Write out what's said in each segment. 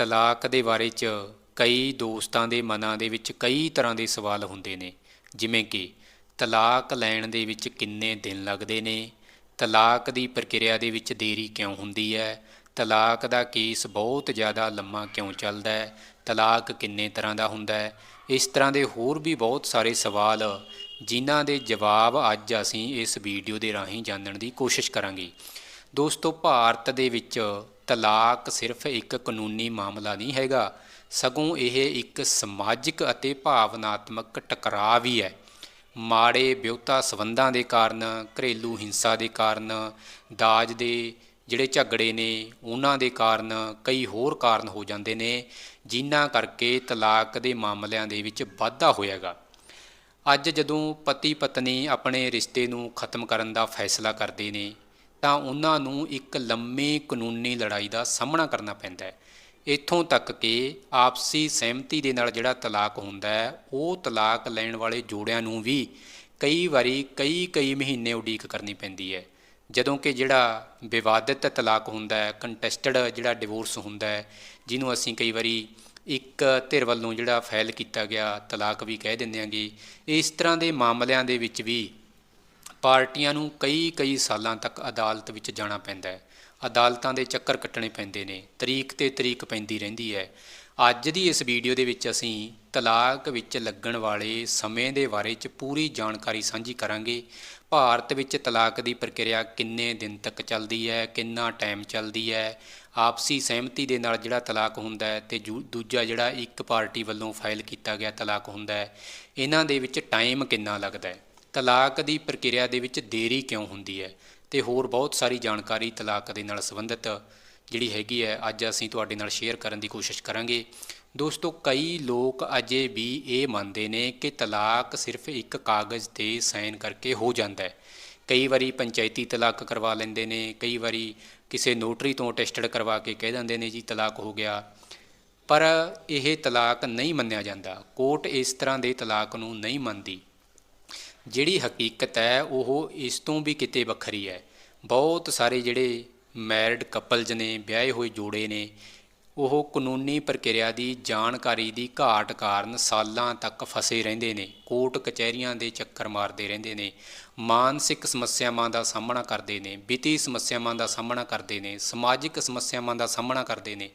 ਤਲਾਕ ਦੇ ਬਾਰੇ 'ਚ ਕਈ ਦੋਸਤਾਂ ਦੇ ਮਨਾਂ ਦੇ ਵਿੱਚ ਕਈ ਤਰ੍ਹਾਂ ਦੇ ਸਵਾਲ ਹੁੰਦੇ ਨੇ। ਜਿਵੇਂ ਕਿ ਤਲਾਕ ਲੈਣ ਦੇ ਵਿੱਚ ਕਿੰਨੇ ਦਿਨ ਲੱਗਦੇ ਨੇ? ਤਲਾਕ ਦੀ ਪ੍ਰਕਿਰਿਆ ਦੇ ਵਿੱਚ ਦੇਰੀ ਕਿਉਂ ਹੁੰਦੀ ਹੈ? ਤਲਾਕ ਦਾ ਕੇਸ ਬਹੁਤ ਜ਼ਿਆਦਾ ਲੰਮਾ ਕਿਉਂ ਚੱਲਦਾ ਹੈ? ਤਲਾਕ ਕਿੰਨੇ ਤਰ੍ਹਾਂ ਦਾ ਹੁੰਦਾ ਹੈ? ਇਸ ਤਰ੍ਹਾਂ ਦੇ ਹੋਰ ਵੀ ਬਹੁਤ ਸਾਰੇ ਸਵਾਲ ਜਿਨ੍ਹਾਂ ਦੇ ਜਵਾਬ ਅੱਜ ਅਸੀਂ ਇਸ ਵੀਡੀਓ ਦੇ ਰਾਹੀਂ ਜਾਣਨ ਦੀ ਕੋਸ਼ਿਸ਼ ਕਰਾਂਗੇ। ਦੋਸਤੋ, ਭਾਰਤ ਦੇ ਵਿੱਚ ਤਲਾਕ ਸਿਰਫ ਇੱਕ ਕਾਨੂੰਨੀ ਮਾਮਲਾ ਨਹੀਂ ਹੈਗਾ, ਸਗੋਂ ਇਹ ਇੱਕ ਸਮਾਜਿਕ ਅਤੇ ਭਾਵਨਾਤਮਕ ਟਕਰਾਅ ਵੀ ਹੈ। ਮਾੜੇ ਵਿਉਤਾ ਸਬੰਧਾਂ ਦੇ ਕਾਰਨ, ਘਰੇਲੂ ਹਿੰਸਾ ਦੇ ਕਾਰਨ, ਦਾਜ ਦੇ ਜਿਹੜੇ ਝਗੜੇ ਨੇ, ਉਹਨਾਂ ਦੇ ਕਾਰਨ ਕਈ ਹੋਰ ਕਾਰਨ ਹੋ ਜਾਂਦੇ ਨੇ, ਜਿਨ੍ਹਾਂ ਕਰਕੇ ਤਲਾਕ ਦੇ ਮਾਮਲਿਆਂ ਦੇ ਵਿੱਚ ਵਾਧਾ ਹੋਇਆਗਾ। ਅੱਜ ਜਦੋਂ ਪਤੀ ਪਤਨੀ ਆਪਣੇ ਰਿਸ਼ਤੇ ਨੂੰ ਖਤਮ ਕਰਨ ਦਾ ਫੈਸਲਾ ਕਰਦੇ ਨੇ ਤਾਂ ਉਹਨਾਂ ਨੂੰ ਇੱਕ ਲੰਮੀ ਕਾਨੂੰਨੀ ਲੜਾਈ ਦਾ ਸਾਹਮਣਾ ਕਰਨਾ ਪੈਂਦਾ ਹੈ। ਇੱਥੋਂ ਤੱਕ ਕਿ ਆਪਸੀ ਸਹਿਮਤੀ ਦੇ ਨਾਲ ਜਿਹੜਾ ਤਲਾਕ ਹੁੰਦਾ ਹੈ, ਉਹ ਤਲਾਕ ਲੈਣ ਵਾਲੇ ਜੋੜਿਆਂ ਨੂੰ ਵੀ ਕਈ ਵਾਰੀ ਕਈ ਕਈ ਮਹੀਨੇ ਉਡੀਕ ਕਰਨੀ ਪੈਂਦੀ ਹੈ। ਜਦੋਂ ਕਿ ਜਿਹੜਾ ਵਿਵਾਦਿਤ ਤਲਾਕ ਹੁੰਦਾ ਹੈ ਕੰਟੈਸਟਡ ਜਿਹੜਾ ਡਿਵੋਰਸ ਹੁੰਦਾ ਹੈ, ਜਿਹਨੂੰ ਅਸੀਂ ਕਈ ਵਾਰੀ ਇੱਕ ਧਿਰ ਵੱਲੋਂ ਜਿਹੜਾ ਫਾਈਲ ਕੀਤਾ ਗਿਆ ਤਲਾਕ ਵੀ ਕਹਿ ਦਿੰਦੇ ਆਂਗੇ ਇਸ ਤਰ੍ਹਾਂ ਦੇ ਮਾਮਲਿਆਂ ਦੇ ਵਿੱਚ ਵੀ ਪਾਰਟੀਆਂ ਨੂੰ ਕਈ ਕਈ ਸਾਲਾਂ ਤੱਕ ਅਦਾਲਤ ਵਿੱਚ ਜਾਣਾ ਪੈਂਦਾ ਹੈ। ਅਦਾਲਤਾਂ ਦੇ ਚੱਕਰ ਕੱਟਣੇ ਪੈਂਦੇ ਨੇ, ਤਰੀਕ ਤੇ ਤਰੀਕ ਪੈਂਦੀ ਰਹਿੰਦੀ ਹੈ। ਅੱਜ ਦੀ ਇਸ ਵੀਡੀਓ ਦੇ ਵਿੱਚ ਅਸੀਂ ਤਲਾਕ ਵਿੱਚ ਲੱਗਣ ਵਾਲੇ ਸਮੇਂ ਦੇ ਬਾਰੇ ਚ ਪੂਰੀ ਜਾਣਕਾਰੀ ਸਾਂਝੀ ਕਰਾਂਗੇ। ਭਾਰਤ ਵਿੱਚ ਤਲਾਕ ਦੀ ਪ੍ਰਕਿਰਿਆ ਕਿੰਨੇ ਦਿਨ ਤੱਕ ਚੱਲਦੀ ਹੈ, ਕਿੰਨਾ ਟਾਈਮ ਚੱਲਦੀ ਹੈ? ਆਪਸੀ ਸਹਿਮਤੀ ਦੇ ਨਾਲ ਜਿਹੜਾ ਤਲਾਕ ਹੁੰਦਾ ਹੈ ਤੇ ਜੂ- ਦੂਜਾ ਜਿਹੜਾ ਇੱਕ ਪਾਰਟੀ ਵੱਲੋਂ ਫਾਈਲ ਕੀਤਾ ਗਿਆ ਤਲਾਕ ਹੁੰਦਾ ਹੈ, ਇਹਨਾਂ ਦੇ ਵਿੱਚ ਟਾਈਮ ਕਿੰਨਾ ਲੱਗਦਾ ਹੈ? ਤਲਾਕ ਦੀ ਪ੍ਰਕਿਰਿਆ ਦੇ ਵਿੱਚ ਦੇਰੀ ਕਿਉਂ ਹੁੰਦੀ ਹੈ? ਤੇ ਹੋਰ ਬਹੁਤ ਸਾਰੀ ਜਾਣਕਾਰੀ ਤਲਾਕ ਦੇ ਨਾਲ ਸੰਬੰਧਿਤ ਜਿਹੜੀ ਹੈਗੀ ਹੈ, ਅੱਜ ਅਸੀਂ ਤੁਹਾਡੇ ਨਾਲ ਸ਼ੇਅਰ ਕਰਨ ਦੀ ਕੋਸ਼ਿਸ਼ ਕਰਾਂਗੇ। ਦੋਸਤੋ, ਕਈ ਲੋਕ ਅਜੇ ਵੀ ਇਹ ਮੰਨਦੇ ਨੇ ਕਿ ਤਲਾਕ ਸਿਰਫ ਇੱਕ ਕਾਗਜ਼ ਤੇ ਸਾਈਨ ਕਰਕੇ ਹੋ ਜਾਂਦਾ ਹੈ। ਕਈ ਵਾਰੀ ਪੰਚਾਇਤੀ ਤਲਾਕ ਕਰਵਾ ਲੈਂਦੇ ਨੇ, ਕਈ ਵਾਰੀ ਕਿਸੇ ਨੋਟਰੀ ਤੋਂ ਅਟੈਸਟਡ ਕਰਵਾ ਕੇ ਕਹਿ ਦਿੰਦੇ ਨੇ ਜੀ ਤਲਾਕ ਹੋ ਗਿਆ। ਪਰ ਇਹ ਤਲਾਕ ਨਹੀਂ ਮੰਨਿਆ ਜਾਂਦਾ। ਕੋਰਟ ਇਸ ਤਰ੍ਹਾਂ ਦੇ ਤਲਾਕ ਨੂੰ ਨਹੀਂ ਮੰਨਦੀ। ਜਿਹੜੀ ਹਕੀਕਤ ਹੈ, ਉਹ ਇਸ ਤੋਂ ਵੀ ਕਿਤੇ ਵੱਖਰੀ ਹੈ। ਬਹੁਤ ਸਾਰੇ ਜਿਹੜੇ ਮੈਰਿਡ ਕਪਲਜ਼ ਨੇ, ਵਿਆਹੇ ਹੋਏ ਜੋੜੇ ਨੇ, ਉਹ ਕਾਨੂੰਨੀ ਪ੍ਰਕਿਰਿਆ ਦੀ ਜਾਣਕਾਰੀ ਦੀ ਘਾਟ ਕਾਰਨ ਸਾਲਾਂ ਤੱਕ ਫਸੇ ਰਹਿੰਦੇ ਨੇ, ਕੋਰਟ ਕਚਹਿਰੀਆਂ ਦੇ ਚੱਕਰ ਮਾਰਦੇ ਰਹਿੰਦੇ ਨੇ, ਮਾਨਸਿਕ ਸਮੱਸਿਆਵਾਂ ਦਾ ਸਾਹਮਣਾ ਕਰਦੇ ਨੇ, ਵਿੱਤੀ ਸਮੱਸਿਆਵਾਂ ਦਾ ਸਾਹਮਣਾ ਕਰਦੇ ਨੇ, ਸਮਾਜਿਕ ਸਮੱਸਿਆਵਾਂ ਦਾ ਸਾਹਮਣਾ ਕਰਦੇ ਨੇ।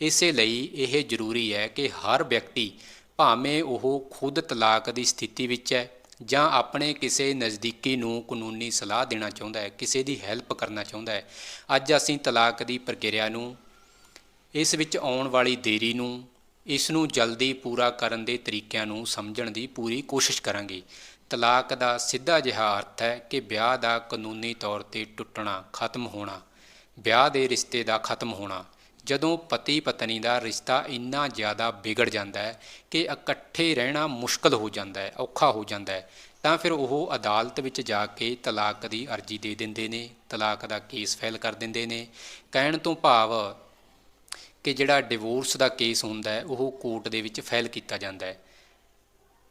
ਇਸੇ ਲਈ ਇਹ ਜ਼ਰੂਰੀ ਹੈ ਕਿ ਹਰ ਵਿਅਕਤੀ ਭਾਵੇਂ ਉਹ ਖੁਦ ਤਲਾਕ ਦੀ ਸਥਿਤੀ ਵਿੱਚ ਹੈ ਜਾਂ ਆਪਣੇ ਕਿਸੇ ਨਜ਼ਦੀਕੀ ਨੂੰ ਕਾਨੂੰਨੀ ਸਲਾਹ ਦੇਣਾ ਚਾਹੁੰਦਾ ਹੈ, ਕਿਸੇ ਦੀ ਹੈਲਪ ਕਰਨਾ ਚਾਹੁੰਦਾ ਹੈ, ਅੱਜ ਅਸੀਂ ਤਲਾਕ ਦੀ ਪ੍ਰਕਿਰਿਆ ਨੂੰ, ਇਸ ਵਿੱਚ ਆਉਣ ਵਾਲੀ ਦੇਰੀ ਨੂੰ ਇਸ ਨੂੰ ਜਲਦੀ ਪੂਰਾ ਕਰਨ ਦੇ ਤਰੀਕਿਆਂ ਨੂੰ ਸਮਝਣ ਦੀ ਪੂਰੀ ਕੋਸ਼ਿਸ਼ ਕਰਾਂਗੇ। ਤਲਾਕ ਦਾ ਸਿੱਧਾ ਜਿਹਾ ਅਰਥ ਹੈ ਕਿ ਵਿਆਹ ਦਾ ਕਾਨੂੰਨੀ ਤੌਰ ਤੇ ਟੁੱਟਣਾ ਖਤਮ ਹੋਣਾ, ਵਿਆਹ ਦੇ ਰਿਸ਼ਤੇ ਦਾ ਖਤਮ ਹੋਣਾ। ਜਦੋਂ ਪਤੀ ਪਤਨੀ ਦਾ ਰਿਸ਼ਤਾ ਇੰਨਾ ਜ਼ਿਆਦਾ ਵਿਗੜ ਜਾਂਦਾ ਹੈ ਕਿ ਇਕੱਠੇ ਰਹਿਣਾ ਮੁਸ਼ਕਲ ਹੋ ਜਾਂਦਾ ਹੈ, ਔਖਾ ਹੋ ਜਾਂਦਾ ਹੈ, ਤਾਂ ਫਿਰ ਉਹ ਅਦਾਲਤ ਵਿੱਚ ਜਾ ਕੇ ਤਲਾਕ ਦੀ ਅਰਜ਼ੀ ਦੇ ਦਿੰਦੇ ਨੇ, ਤਲਾਕ ਦਾ ਕੇਸ ਫਾਈਲ ਕਰ ਦਿੰਦੇ ਨੇ। ਕਹਿਣ ਤੋਂ ਭਾਵ ਕਿ ਜਿਹੜਾ ਡਿਵੋਰਸ ਦਾ ਕੇਸ ਹੁੰਦਾ ਹੈ, ਉਹ ਕੋਰਟ ਦੇ ਵਿੱਚ ਫਾਈਲ ਕੀਤਾ ਜਾਂਦਾ ਹੈ।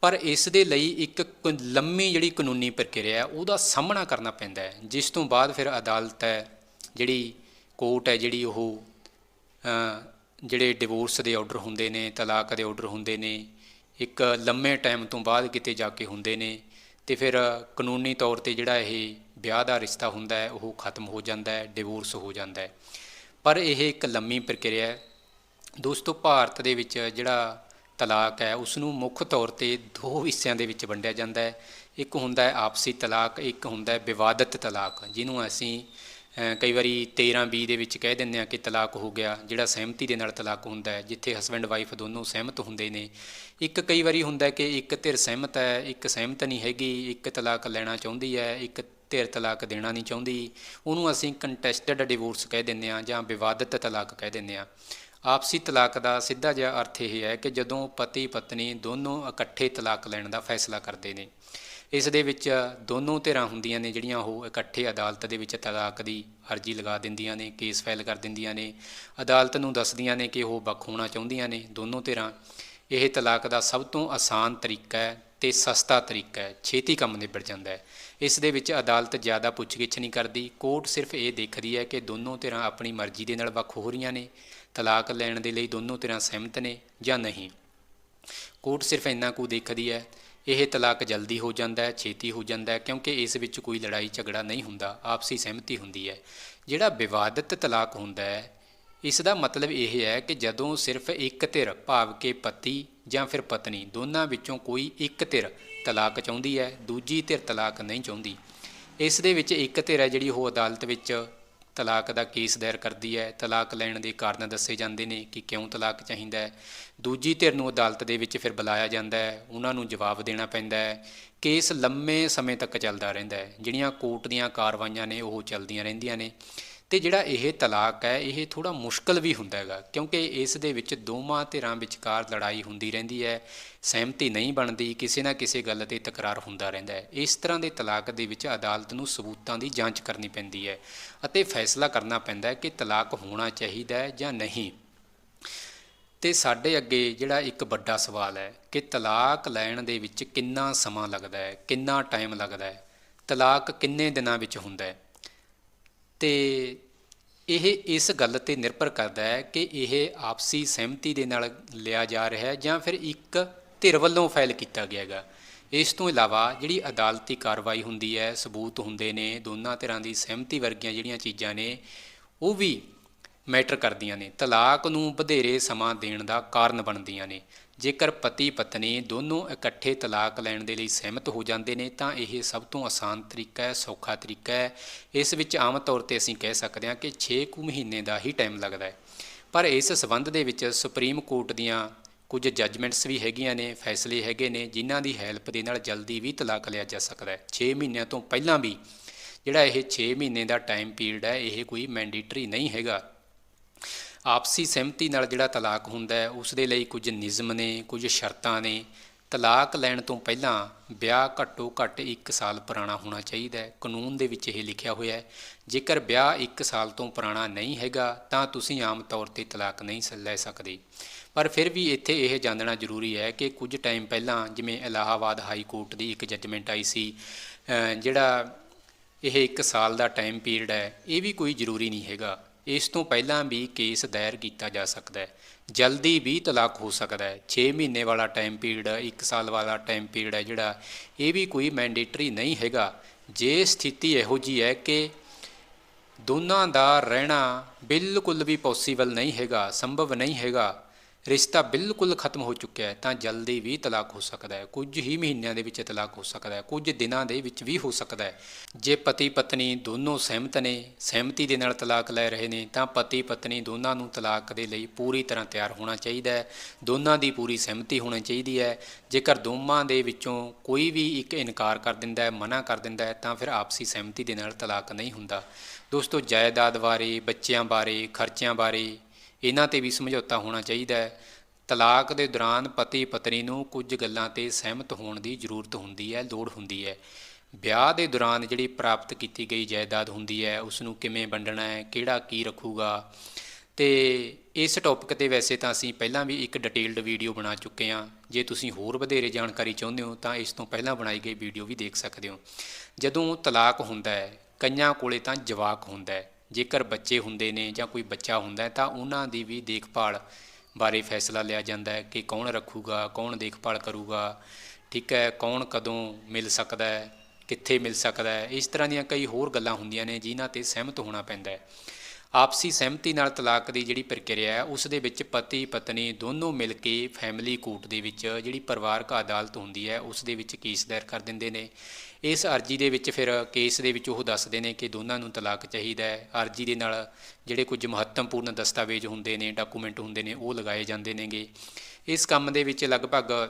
ਪਰ ਇਸ ਦੇ ਲਈ ਇੱਕ ਕ- ਲੰਮੀ ਜਿਹੜੀ ਕਾਨੂੰਨੀ ਪ੍ਰਕਿਰਿਆ ਹੈ, ਉਹਦਾ ਸਾਹਮਣਾ ਕਰਨਾ ਪੈਂਦਾ ਹੈ, ਜਿਸ ਤੋਂ ਬਾਅਦ ਫਿਰ ਅਦਾਲਤ ਹੈ, ਜਿਹੜੀ ਕੋਰਟ ਹੈ, ਜਿਹੜੀ ਉਹ ਜਿਹੜੇ ਡਿਵੋਰਸ ਦੇ ਆਰਡਰ ਹੁੰਦੇ ਨੇ, ਤਲਾਕ ਦੇ ਆਰਡਰ ਹੁੰਦੇ ਨੇ, ਇੱਕ ਲੰਮੇ ਟਾਈਮ ਤੋਂ ਬਾਅਦ ਕਿਤੇ ਜਾ ਕੇ ਹੁੰਦੇ ਨੇ, ਤੇ ਫਿਰ ਕਾਨੂੰਨੀ ਤੌਰ ਤੇ ਜਿਹੜਾ ਇਹ ਵਿਆਹ ਦਾ ਰਿਸ਼ਤਾ ਹੁੰਦਾ ਹੈ, ਉਹ ਖਤਮ ਹੋ ਜਾਂਦਾ ਹੈ ਡਿਵੋਰਸ ਹੋ ਜਾਂਦਾ ਹੈ। ਪਰ ਇਹ ਇੱਕ ਲੰਮੀ ਪ੍ਰਕਿਰਿਆ ਹੈ। ਦੋਸਤੋ, ਭਾਰਤ ਦੇ ਵਿੱਚ ਜਿਹੜਾ ਤਲਾਕ ਹੈ ਉਸ ਨੂੰ ਮੁੱਖ ਤੌਰ ਤੇ ਦੋ ਹਿੱਸਿਆਂ ਦੇ ਵਿੱਚ ਵੰਡਿਆ ਜਾਂਦਾ ਹੈ। ਇੱਕ ਹੁੰਦਾ ਹੈ ਆਪਸੀ ਤਲਾਕ, ਇੱਕ ਹੁੰਦਾ ਹੈ ਵਿਵਾਦਤ ਤਲਾਕ, ਜਿਹਨੂੰ ਅਸੀਂ ਕਈ ਵਾਰੀ 13 20 ਦੇ ਵਿੱਚ ਕਹਿ ਦਿੰਦੇ ਆ ਕਿ ਤਲਾਕ ਹੋ ਗਿਆ, ਜਿਹੜਾ ਸਹਿਮਤੀ ਦੇ ਨਾਲ ਤਲਾਕ ਹੁੰਦਾ ਹੈ, ਜਿੱਥੇ ਹਸਬੈਂਡ ਵਾਈਫ ਦੋਨੋਂ ਸਹਿਮਤ ਹੁੰਦੇ ਨੇ। ਇੱਕ ਕਈ ਵਾਰੀ ਹੁੰਦਾ ਕਿ ਇੱਕ ਧਿਰ ਸਹਿਮਤ ਹੈ, ਇੱਕ ਸਹਿਮਤ ਨਹੀਂ ਹੈਗੀ, ਇੱਕ ਤਲਾਕ ਲੈਣਾ ਚਾਹੁੰਦੀ ਹੈ, ਇੱਕ ਧਿਰ ਤਲਾਕ ਦੇਣਾ ਨਹੀਂ ਚਾਹੁੰਦੀ। ਉਹਨੂੰ ਅਸੀਂ ਕੰਟੈਸਟਡ ਡਿਵੋਰਸ ਕਹਿ ਦਿੰਦੇ ਆ ਜਾਂ ਵਿਵਾਦਤ ਤਲਾਕ ਕਹਿ ਦਿੰਦੇ ਆ ਆਪਸੀ ਤਲਾਕ ਦਾ ਸਿੱਧਾ ਜਿਹਾ ਅਰਥ ਇਹ ਹੈ ਕਿ ਜਦੋਂ ਪਤੀ ਪਤਨੀ ਦੋਨੋਂ ਇਕੱਠੇ ਤਲਾਕ ਲੈਣ ਦਾ ਫੈਸਲਾ ਕਰਦੇ ਨੇ। ਇਸ ਦੇ ਵਿੱਚ ਦੋਨੋਂ ਧਿਰਾਂ ਹੁੰਦੀਆਂ ਨੇ ਜਿਹੜੀਆਂ ਉਹ ਇਕੱਠੇ ਅਦਾਲਤ ਦੇ ਵਿੱਚ ਤਲਾਕ ਦੀ ਅਰਜ਼ੀ ਲਗਾ ਦਿੰਦੀਆਂ ਨੇ, ਕੇਸ ਫਾਈਲ ਕਰ ਦਿੰਦੀਆਂ ਨੇ। ਅਦਾਲਤ ਨੂੰ ਦੱਸਦੀਆਂ ਨੇ ਕਿ ਉਹ ਵੱਖ ਹੋਣਾ ਚਾਹੁੰਦੀਆਂ ਨੇ, ਦੋਨੋਂ ਧਿਰਾਂ। ਇਹ ਤਲਾਕ ਦਾ ਸਭ ਤੋਂ ਆਸਾਨ ਤਰੀਕਾ ਹੈ ਤੇ ਸਸਤਾ ਤਰੀਕਾ ਹੈ, ਛੇਤੀ ਕੰਮ ਨਿਬੜ ਜਾਂਦਾ ਹੈ। ਇਸ ਦੇ ਵਿੱਚ ਅਦਾਲਤ ਜ਼ਿਆਦਾ ਪੁੱਛਗਿੱਛ ਨਹੀਂ ਕਰਦੀ, ਕੋਰਟ ਸਿਰਫ ਇਹ ਦੇਖਦੀ ਹੈ ਕਿ ਦੋਨੋਂ ਧਿਰਾਂ ਆਪਣੀ ਮਰਜ਼ੀ ਦੇ ਨਾਲ ਵੱਖ ਹੋ ਰਹੀਆਂ ਨੇ, ਤਲਾਕ ਲੈਣ ਦੇ ਲਈ ਦੋਨੋਂ ਧਿਰਾਂ ਸਹਿਮਤ ਨੇ ਜਾਂ ਨਹੀਂ। ਕੋਰਟ ਸਿਰਫ ਇੰਨਾ ਕੁ ਦੇਖਦੀ ਹੈ ਇਹ ਤਲਾਕ ਜਲਦੀ ਹੋ ਜਾਂਦਾ ਹੈ, ਛੇਤੀ ਹੋ ਜਾਂਦਾ ਹੈ, ਕਿਉਂਕਿ ਇਸ ਵਿੱਚ ਕੋਈ ਲੜਾਈ ਝਗੜਾ ਨਹੀਂ ਹੁੰਦਾ, ਆਪਸੀ ਸਹਿਮਤੀ ਹੁੰਦੀ ਹੈ। ਜਿਹੜਾ ਵਿਵਾਦਤ ਤਲਾਕ ਹੁੰਦਾ ਹੈ, ਇਸ ਦਾ ਮਤਲਬ ਇਹ ਹੈ ਕਿ ਜਦੋਂ ਸਿਰਫ ਇੱਕ ਧਿਰ, ਭਾਵ ਕਿ ਪਤੀ ਜਾਂ ਫਿਰ ਪਤਨੀ, ਦੋਨਾਂ ਵਿੱਚੋਂ ਕੋਈ ਇੱਕ ਧਿਰ ਤਲਾਕ ਚਾਹੁੰਦੀ ਹੈ, ਦੂਜੀ ਧਿਰ ਤਲਾਕ ਨਹੀਂ ਚਾਹੁੰਦੀ। ਇਸ ਦੇ ਵਿੱਚ ਇੱਕ ਧਿਰ ਹੈ ਜਿਹੜੀ ਉਹ ਅਦਾਲਤ ਵਿੱਚ ਤਲਾਕ ਦਾ ਕੇਸ ਦਾਇਰ ਕਰਦੀ ਹੈ। ਤਲਾਕ ਲੈਣ ਦੇ ਕਾਰਨ ਦੱਸੇ ਜਾਂਦੇ ਨੇ ਕਿ ਕਿਉਂ ਤਲਾਕ ਚਾਹੀਦਾ ਹੈ। ਦੂਜੀ ਧਿਰ ਨੂੰ ਅਦਾਲਤ ਦੇ ਵਿੱਚ ਫਿਰ ਬੁਲਾਇਆ ਜਾਂਦਾ ਹੈ। ਉਹਨਾਂ ਨੂੰ ਜਵਾਬ ਦੇਣਾ ਪੈਂਦਾ ਹੈ। ਕੇਸ ਲੰਮੇ ਸਮੇਂ ਤੱਕ ਚੱਲਦਾ ਰਹਿੰਦਾ ਹੈ। ਜਿਹੜੀਆਂ ਕੋਰਟ ਦੀਆਂ ਕਾਰਵਾਈਆਂ ਨੇ, ਉਹ ਚੱਲਦੀਆਂ ਰਹਿੰਦੀਆਂ ਨੇ। ਤੇ ਜਿਹੜਾ ਇਹ ਤਲਾਕ ਹੈ, ਇਹ ਥੋੜਾ ਮੁਸ਼ਕਲ ਵੀ ਹੁੰਦਾ ਹੈਗਾ, ਕਿਉਂਕਿ ਇਸ ਦੇ ਵਿੱਚ ਦੋਵਾਂ ਧਿਰਾਂ ਵਿਚਕਾਰ ਲੜਾਈ ਹੁੰਦੀ ਰਹਿੰਦੀ ਹੈ, ਸਹਿਮਤੀ ਨਹੀਂ ਬਣਦੀ, ਕਿਸੇ ਨਾ ਕਿਸੇ ਗੱਲ ਤੇ ਤਕਰਾਰ ਹੁੰਦਾ ਰਹਿੰਦਾ ਹੈ। ਇਸ ਤਰ੍ਹਾਂ ਦੇ ਤਲਾਕ ਦੇ ਵਿੱਚ ਅਦਾਲਤ ਨੂੰ ਸਬੂਤਾਂ ਦੀ ਜਾਂਚ ਕਰਨੀ ਪੈਂਦੀ ਹੈ ਅਤੇ ਫੈਸਲਾ ਕਰਨਾ ਪੈਂਦਾ ਹੈ ਕਿ ਤਲਾਕ ਹੋਣਾ ਚਾਹੀਦਾ ਹੈ ਜਾਂ ਨਹੀਂ। ਤੇ ਸਾਡੇ ਅੱਗੇ ਜਿਹੜਾ ਇੱਕ ਵੱਡਾ ਸਵਾਲ ਹੈ ਕਿ ਤਲਾਕ ਲੈਣ ਦੇ ਵਿੱਚ ਕਿੰਨਾ ਸਮਾਂ ਲੱਗਦਾ ਹੈ, ਕਿੰਨਾ ਟਾਈਮ ਲੱਗਦਾ ਹੈ? ਤਲਾਕ ਕਿੰਨੇ ਦਿਨਾਂ ਵਿੱਚ ਹੁੰਦਾ ਹੈ? ਤੇ ਇਹ ਇਸ ਗੱਲ ਤੇ ਨਿਰਭਰ ਕਰਦਾ ਹੈ ਕਿ ਇਹ ਆਪਸੀ ਸਹਿਮਤੀ ਦੇ ਨਾਲ ਲਿਆ ਜਾ ਰਿਹਾ ਹੈ ਜਾਂ ਫਿਰ ਇੱਕ ਧਿਰ ਵੱਲੋਂ ਫਾਈਲ ਕੀਤਾ ਗਿਆ ਹੈਗਾ। ਇਸ ਤੋਂ ਇਲਾਵਾ ਜਿਹੜੀ ਅਦਾਲਤੀ ਕਾਰਵਾਈ ਹੁੰਦੀ ਹੈ, ਸਬੂਤ ਹੁੰਦੇ ਨੇ, ਦੋਨਾਂ ਧਿਰਾਂ ਦੀ ਸਹਿਮਤੀ ਵਰਗੀਆਂ ਜਿਹੜੀਆਂ ਚੀਜ਼ਾਂ ਨੇ, ਉਹ ਵੀ ਮੈਟਰ ਕਰਦੀਆਂ ਨੇ। ਤਲਾਕ ਨੂੰ ਵਧੇਰੇ ਸਮਾਂ ਦੇਣ ਦਾ ਕਾਰਨ ਬਣਦੀਆਂ ਨੇ। ਜੇਕਰ ਪਤੀ ਪਤਨੀ ਦੋਨੋਂ ਇਕੱਠੇ ਤਲਾਕ ਲੈਣ ਦੇ ਲਈ ਸਹਿਮਤ ਹੋ ਜਾਂਦੇ ਨੇ, ਤਾਂ ਇਹ ਸਭ ਤੋਂ ਆਸਾਨ ਤਰੀਕਾ ਹੈ, ਸੌਖਾ ਤਰੀਕਾ ਹੈ। ਇਸ ਵਿੱਚ ਆਮ ਤੌਰ ਤੇ ਅਸੀਂ ਕਹਿ ਸਕਦੇ ਹਾਂ ਕਿ 6 ਕੁ ਮਹੀਨੇ ਦਾ ਹੀ ਟਾਈਮ ਲੱਗਦਾ ਹੈ। ਪਰ ਇਸ ਸਬੰਧ ਦੇ ਵਿੱਚ ਸੁਪਰੀਮ ਕੋਰਟ ਦੀਆਂ ਕੁਝ ਜੱਜਮੈਂਟਸ ਵੀ ਹੈਗੀਆਂ ਨੇ, ਫੈਸਲੇ ਹੈਗੇ ਨੇ, ਜਿਨ੍ਹਾਂ ਦੀ ਹੈਲਪ ਦੇ ਨਾਲ ਜਲਦੀ ਵੀ ਤਲਾਕ ਲਿਆ ਜਾ ਸਕਦਾ ਹੈ। 6 ਮਹੀਨਿਆਂ ਤੋਂ ਪਹਿਲਾਂ ਵੀ ਜਿਹੜਾ ਇਹ 6 ਮਹੀਨੇ ਦਾ ਟਾਈਮ ਪੀਰੀਅਡ ਹੈ, ਇਹ ਕੋਈ ਮੈਂਡੇਟਰੀ ਨਹੀਂ ਹੈਗਾ। ਆਪਸੀ ਸਹਿਮਤੀ ਨਾਲ ਜਿਹੜਾ ਤਲਾਕ ਹੁੰਦਾ ਹੈ, ਉਸ ਦੇ ਲਈ ਕੁਝ ਨਿਯਮ ਨੇ, ਕੁਝ ਸ਼ਰਤਾਂ ਨੇ। ਤਲਾਕ ਲੈਣ ਤੋਂ ਪਹਿਲਾਂ ਵਿਆਹ ਘੱਟੋ ਘੱਟ 1 ਸਾਲ ਪੁਰਾਣਾ ਹੋਣਾ ਚਾਹੀਦਾ ਹੈ। ਕਾਨੂੰਨ ਦੇ ਵਿੱਚ ਇਹ ਲਿਖਿਆ ਹੋਇਆ ਹੈ, ਜੇਕਰ ਵਿਆਹ 1 ਸਾਲ ਤੋਂ ਪੁਰਾਣਾ ਨਹੀਂ ਹੈਗਾ, ਤਾਂ ਤੁਸੀਂ ਆਮ ਤੌਰ ਤੇ ਤਲਾਕ ਨਹੀਂ ਸ- ਲੈ ਸਕਦੇ। ਪਰ ਫਿਰ ਵੀ ਇੱਥੇ ਇਹ ਜਾਣਨਾ ਜ਼ਰੂਰੀ ਹੈ ਕਿ ਕੁਝ ਟਾਈਮ ਪਹਿਲਾਂ ਜਿਵੇਂ ਇਲਾਹਾਬਾਦ ਹਾਈ ਕੋਰਟ ਦੀ ਇੱਕ ਜੱਜਮੈਂਟ ਆਈ ਸੀ ਜਿਹੜਾ ਇਹ 1 ਸਾਲ ਦਾ ਟਾਈਮ ਪੀਰੀਅਡ ਹੈ, ਇਹ ਵੀ ਕੋਈ ਜ਼ਰੂਰੀ ਨਹੀਂ ਹੈਗਾ। ਇਸ ਤੋਂ ਪਹਿਲਾਂ ਵੀ ਕੇਸ ਦਾਇਰ ਕੀਤਾ ਜਾ ਸਕਦਾ ਹੈ। ਜਲਦੀ ਵੀ ਤਲਾਕ ਹੋ ਸਕਦਾ ਹੈ। 6 ਮਹੀਨੇ ਵਾਲਾ ਟਾਈਮ ਪੀਰੀਅਡ 1 ਸਾਲ ਵਾਲਾ ਟਾਈਮ ਪੀਰੀਅਡ ਹੈ ਜਿਹੜਾ, ਇਹ ਵੀ ਕੋਈ ਮੈਂਡੇਟਰੀ ਨਹੀਂ ਹੈਗਾ। ਜੇ ਸਥਿਤੀ ਇਹੋ ਜੀ ਹੈ ਕਿ ਦੋਨਾਂ ਦਾ ਰਹਿਣਾ ਬਿਲਕੁਲ ਵੀ ਪੋਸੀਬਲ ਨਹੀਂ ਹੈਗਾ, ਸੰਭਵ ਨਹੀਂ ਹੈਗਾ ਰਿਸ਼ਤਾ ਬਿਲਕੁਲ ਖਤਮ ਹੋ ਚੁੱਕਿਆ ਹੈ, ਤਾਂ ਜਲਦੀ ਵੀ ਤਲਾਕ ਹੋ ਸਕਦਾ ਹੈ। ਕੁਝ ਹੀ ਮਹੀਨਿਆਂ ਦੇ ਵਿੱਚ ਤਲਾਕ ਹੋ ਸਕਦਾ ਹੈ, ਕੁਝ ਦਿਨਾਂ ਦੇ ਵਿੱਚ ਵੀ ਹੋ ਸਕਦਾ ਹੈ। ਜੇ ਪਤੀ ਪਤਨੀ ਦੋਨੋਂ ਸਹਿਮਤ ਨੇ, ਸਹਿਮਤੀ ਦੇ ਨਾਲ ਤਲਾਕ ਲੈ ਰਹੇ ਨੇ, ਤਾਂ ਪਤੀ ਪਤਨੀ ਦੋਨਾਂ ਨੂੰ ਤਲਾਕ ਦੇ ਲਈ ਪੂਰੀ ਤਰ੍ਹਾਂ ਤਿਆਰ ਹੋਣਾ ਚਾਹੀਦਾ ਹੈ। ਦੋਨਾਂ ਦੀ ਪੂਰੀ ਸਹਿਮਤੀ ਹੋਣੀ ਚਾਹੀਦੀ ਹੈ। ਜੇਕਰ ਦੋਵਾਂ ਦੇ ਵਿੱਚੋਂ ਕੋਈ ਵੀ ਇੱਕ ਇਨਕਾਰ ਕਰ ਦਿੰਦਾ ਹੈ, ਮਨਾ ਕਰ ਦਿੰਦਾ ਹੈ, ਤਾਂ ਫਿਰ ਆਪਸੀ ਸਹਿਮਤੀ ਦੇ ਨਾਲ ਤਲਾਕ ਨਹੀਂ ਹੁੰਦਾ। ਦੋਸਤੋ, ਜਾਇਦਾਦ ਬਾਰੇ, ਬੱਚਿਆਂ ਬਾਰੇ, ਖਰਚਿਆਂ ਬਾਰੇ ਇਹਨਾਂ ਤੇ ਵੀ ਸਮਝੌਤਾ ਹੋਣਾ ਚਾਹੀਦਾ ਹੈ। ਤਲਾਕ ਦੇ ਦੌਰਾਨ ਪਤੀ ਪਤਨੀ ਨੂੰ ਕੁਝ ਗੱਲਾਂ ਤੇ ਸਹਿਮਤ ਹੋਣ ਦੀ ਜ਼ਰੂਰਤ ਹੁੰਦੀ ਹੈ, ਲੋੜ ਹੁੰਦੀ ਹੈ। ਵਿਆਹ ਦੇ ਦੌਰਾਨ ਜਿਹੜੀ ਪ੍ਰਾਪਤ ਕੀਤੀ ਗਈ ਜਾਇਦਾਦ ਹੁੰਦੀ ਹੈ ਉਸ ਨੂੰ ਕਿਵੇਂ ਵੰਡਣਾ ਹੈ, ਕਿਹੜਾ ਕੀ ਰੱਖੂਗਾ? ਤੇ ਇਸ ਟੌਪਿਕ ਤੇ ਵੈਸੇ ਤਾਂ ਅਸੀਂ ਪਹਿਲਾਂ ਵੀ ਇੱਕ ਡਿਟੇਲਡ ਵੀਡੀਓ ਬਣਾ ਚੁੱਕੇ ਹਾਂ। ਜੇ ਤੁਸੀਂ ਹੋਰ ਵਧੇਰੇ ਜਾਣਕਾਰੀ ਚਾਹੁੰਦੇ ਹੋ, ਤਾਂ ਇਸ ਤੋਂ ਪਹਿਲਾਂ ਬਣਾਈ ਗਈ ਵੀਡੀਓ ਵੀ ਦੇਖ ਸਕਦੇ ਹੋ। ਜਦੋਂ ਤਲਾਕ ਹੁੰਦਾ ਹੈ, ਕਈਆਂ ਕੋਲੇ ਤਾਂ ਜਵਾਕ ਹੁੰਦਾ ਹੈ। ਜੇਕਰ ਬੱਚੇ ਹੁੰਦੇ ਨੇ ਜਾਂ ਕੋਈ ਬੱਚਾ ਹੁੰਦਾ ਹੈ ਤਾਂ ਉਹਨਾਂ ਦੀ ਵੀ ਦੇਖਭਾਲ ਬਾਰੇ ਫੈਸਲਾ ਲਿਆ ਜਾਂਦਾ ਹੈ ਕਿ ਕੌਣ ਰੱਖੂਗਾ, ਕੌਣ ਦੇਖਭਾਲ ਕਰੂਗਾ, ਠੀਕ ਹੈ, ਕੌਣ ਕਦੋਂ ਮਿਲ ਸਕਦਾ ਹੈ, ਕਿੱਥੇ ਮਿਲ ਸਕਦਾ ਹੈ। ਇਸ ਤਰ੍ਹਾਂ ਦੀਆਂ ਕਈ ਹੋਰ ਗੱਲਾਂ ਹੁੰਦੀਆਂ ਨੇ ਜਿਨ੍ਹਾਂ ਤੇ ਸਹਿਮਤ ਹੋਣਾ ਪੈਂਦਾ ਹੈ। ਆਪਸੀ ਸਹਿਮਤੀ ਨਾਲ ਤਲਾਕ ਦੀ ਜਿਹੜੀ ਪ੍ਰਕਿਰਿਆ ਹੈ, ਉਸ ਦੇ ਵਿੱਚ ਪਤੀ, ਪਤਨੀ ਦੋਨੋਂ ਮਿਲ ਕੇ ਫੈਮਿਲੀ ਕੋਰਟ ਦੇ ਵਿੱਚ ਜਿਹੜੀ ਪਰਿਵਾਰਕ ਅਦਾਲਤ ਹੁੰਦੀ ਹੈ, ਉਸ ਦੇ ਵਿੱਚ ਕੇਸ ਦਾਇਰ ਕਰ ਦਿੰਦੇ ਨੇ। ਇਸ ਅਰਜੀ ਦੇ ਵਿੱਚ ਫਿਰ ਕੇਸ ਦੇ ਵਿੱਚ ਉਹ ਦੱਸਦੇ ਨੇ ਕਿ ਦੋਨਾਂ ਨੂੰ ਤਲਾਕ ਚਾਹੀਦਾ ਹੈ। ਅਰਜੀ ਦੇ ਨਾਲ ਜਿਹੜੇ ਕੁਝ ਮਹੱਤਵਪੂਰਨ ਦਸਤਾਵੇਜ਼ ਹੁੰਦੇ ਨੇ ਡਾਕੂਮੈਂਟ ਹੁੰਦੇ ਨੇ, ਉਹ ਲਗਾਏ ਜਾਂਦੇ ਨੇਗੇ। ਇਸ ਕੰਮ ਦੇ ਵਿੱਚ ਲਗਭਗ